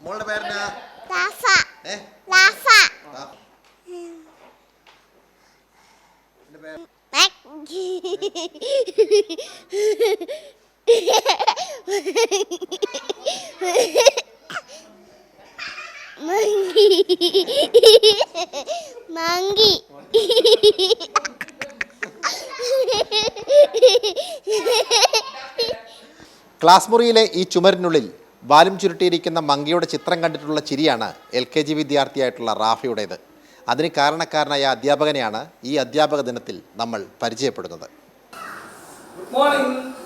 മോളുടെ പേരെന്നാ? Monkey class മുറിയിലെ ഈ ചുമരിനുള്ളിൽ വാലും ചുരുട്ടിയിരിക്കുന്ന മങ്കിയുടെ ചിത്രം കണ്ടിട്ടുള്ള ചിരിയാണ് എൽ കെ ജി വിദ്യാർത്ഥിയായിട്ടുള്ള റാഫിയുടേത്. അതിന് കാരണക്കാരനായ അധ്യാപകനെയാണ് ഈ അധ്യാപക ദിനത്തിൽ നമ്മൾ പരിചയപ്പെടുന്നത്. Good morning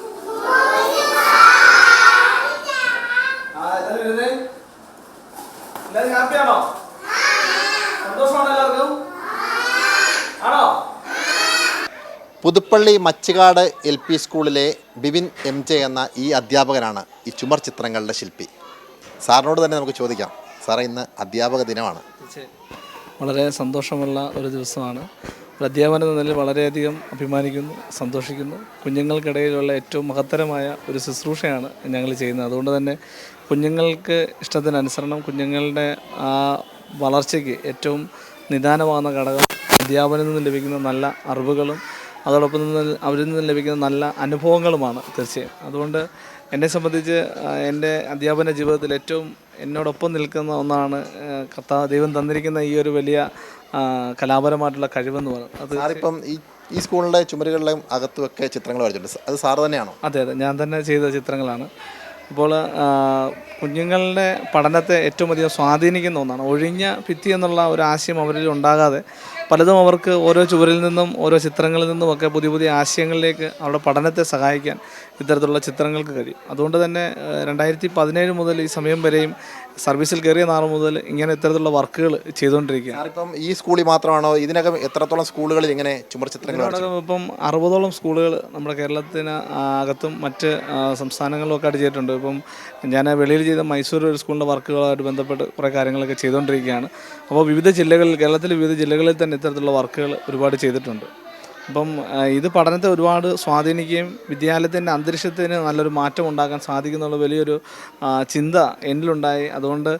Puthuppally Machukad L P സ്കൂളിലെ ബിവിൻ എം ജെ എന്ന ഈ അധ്യാപകനാണ് ഈ ചുമർ ചിത്രങ്ങളുടെ ശില്പി. സാറിനോട് തന്നെ നമുക്ക് ചോദിക്കാം. സാറേ ഇന്ന് അധ്യാപക ദിനമാണ്. വളരെ സന്തോഷമുള്ള ഒരു ദിവസമാണ്. ഒരു അധ്യാപനം നിലയിൽ വളരെയധികം അഭിമാനിക്കുന്നു സന്തോഷിക്കുന്നു. കുഞ്ഞുങ്ങൾക്കിടയിലുള്ള ഏറ്റവും മഹത്തരമായ ഒരു ശുശ്രൂഷയാണ് ഞങ്ങൾ ചെയ്യുന്നത്. അതുകൊണ്ട് തന്നെ കുഞ്ഞുങ്ങൾക്ക് ഇഷ്ടത്തിനനുസരണം കുഞ്ഞുങ്ങളുടെ ആ വളർച്ചയ്ക്ക് ഏറ്റവും നിദാനമാകുന്ന ഘടകം അധ്യാപനത്തിൽ നിന്ന് ലഭിക്കുന്ന നല്ല അറിവുകളും അതോടൊപ്പം നിന്ന് അവരിൽ നിന്ന് ലഭിക്കുന്ന നല്ല അനുഭവങ്ങളുമാണ് തീർച്ചയായും. അതുകൊണ്ട് എന്നെ സംബന്ധിച്ച് എന്റെ അധ്യാപന ജീവിതത്തിൽ ഏറ്റവും എന്നോടൊപ്പം നിൽക്കുന്ന ഒന്നാണ് കഥാ കർത്താവ് ദൈവം തന്നിരിക്കുന്ന ഈ ഒരു വലിയ കലാപരമായിട്ടുള്ള കഴിവെന്ന് പറയുന്നത്. അത് സാറിപ്പം ഈ ഈ സ്കൂളിലെ ചുമരുകളിലും അകത്തുമൊക്കെ ചിത്രങ്ങൾ വരച്ചിട്ടുണ്ട്. അത് സാറ് തന്നെയാണോ? അതെ അതെ. ഞാൻ തന്നെ ചെയ്ത ചിത്രങ്ങളാണ്. അപ്പോൾ കുഞ്ഞുങ്ങളുടെ പഠനത്തെ ഏറ്റവും അധികം സ്വാധീനിക്കുന്ന ഒന്നാണ്. ഒഴിഞ്ഞ ഭിത്തി എന്നുള്ള ഒരു ആശയം അവരിൽ ഉണ്ടാകാതെ പലതും അവർക്ക് ഓരോ ചുവരിൽ നിന്നും ഓരോ ചിത്രങ്ങളിൽ നിന്നുമൊക്കെ പുതിയ പുതിയ ആശയങ്ങളിലേക്ക് അവരുടെ പഠനത്തെ സഹായിക്കാൻ ഇത്തരത്തിലുള്ള ചിത്രങ്ങൾക്ക് കഴിയും. അതുകൊണ്ട് തന്നെ രണ്ടായിരത്തി പതിനേഴ് മുതൽ ഈ സമയം വരെയും സർവീസിൽ കയറിയ നാൾ മുതൽ ഇങ്ങനെ ഇത്തരത്തിലുള്ള വർക്കുകൾ ചെയ്തുകൊണ്ടിരിക്കുകയാണ്. ഇപ്പം ഈ സ്കൂളിൽ മാത്രമാണോ? ഇതിനകം എത്രത്തോളം സ്കൂളുകളിൽ ഇങ്ങനെ ചുമർ ചിത്രങ്ങൾ ഇപ്പം അറുപതോളം സ്കൂളുകൾ നമ്മുടെ കേരളത്തിന് അകത്തും മറ്റ് സംസ്ഥാനങ്ങളിലും ഒക്കെ ആയിട്ട് ചെയ്തിട്ടുണ്ട്. ഇപ്പം ഞാൻ വെളിയിൽ ചെയ്ത മൈസൂർ ഒരു സ്കൂളിന്റെ വർക്കുകളായിട്ട് ബന്ധപ്പെട്ട് കുറേ കാര്യങ്ങളൊക്കെ ചെയ്തുകൊണ്ടിരിക്കുകയാണ്. അപ്പോൾ വിവിധ ജില്ലകളിൽ കേരളത്തിലെ വിവിധ ജില്ലകളിൽ തന്നെ ഇത്തരത്തിലുള്ള വർക്കുകൾ ഒരുപാട് ചെയ്തിട്ടുണ്ട്. അപ്പം ഇത് പഠനത്തെ ഒരുപാട് സ്വാധീനിക്കുകയും വിദ്യാലയത്തിന്റെ അന്തരീക്ഷത്തിന് നല്ലൊരു മാറ്റം ഉണ്ടാക്കാൻ സാധിക്കുന്നുള്ള വലിയൊരു ചിന്ത എന്നിലുണ്ടായി. അതുകൊണ്ട്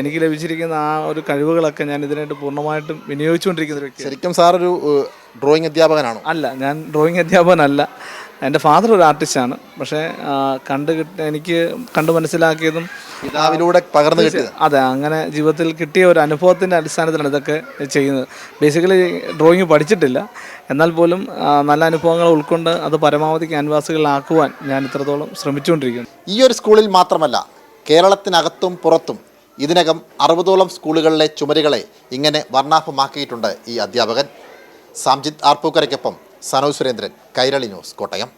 എനിക്ക് ലഭിച്ചിരിക്കുന്ന ആ ഒരു കഴിവുകളൊക്കെ ഞാൻ ഇതിനായിട്ട് പൂർണമായിട്ടും വിനിയോഗിച്ചുകൊണ്ടിരിക്കുന്ന ഒരു വ്യക്തി ശരിക്കും സാറൊരു ഡ്രോയിങ് അധ്യാപകനാണോ? അല്ല ഞാൻ ഡ്രോയിങ് അധ്യാപകനല്ല. എന്റെ ഫാദർ ഒരു ആർട്ടിസ്റ്റാണ് പക്ഷേ കണ്ടു കിട്ടി എനിക്ക് കണ്ടു മനസ്സിലാക്കിയതും പിതാവിലൂടെ പകർന്നു കിട്ടിയത്? അതെ അങ്ങനെ ജീവിതത്തിൽ കിട്ടിയ ഒരു അനുഭവത്തിന്റെ അടിസ്ഥാനത്തിലാണ് ഇതൊക്കെ ചെയ്യുന്നത്. ബേസിക്കലി ഡ്രോയിങ് പഠിച്ചിട്ടില്ല. എന്നാൽ പോലും നല്ല അനുഭവങ്ങൾ ഉൾക്കൊണ്ട് അത് പരമാവധി ക്യാൻവാസുകളിലാക്കുവാൻ ഞാൻ ഇത്രത്തോളം ശ്രമിച്ചുകൊണ്ടിരിക്കുന്നു. ഈ ഒരു സ്കൂളിൽ മാത്രമല്ല കേരളത്തിനകത്തും പുറത്തും ഇതിനകം അറുപതോളം സ്കൂളുകളിലെ ചുമരുകളെ ഇങ്ങനെ വർണാഭമാക്കിയിട്ടുണ്ട് ഈ അധ്യാപകൻ. സാംജിത് ആർപ്പൂക്കരയ്ക്കൊപ്പം സനോ സുരേന്ദ്രൻ കൈരളി ന്യൂസ് കോട്ടയം.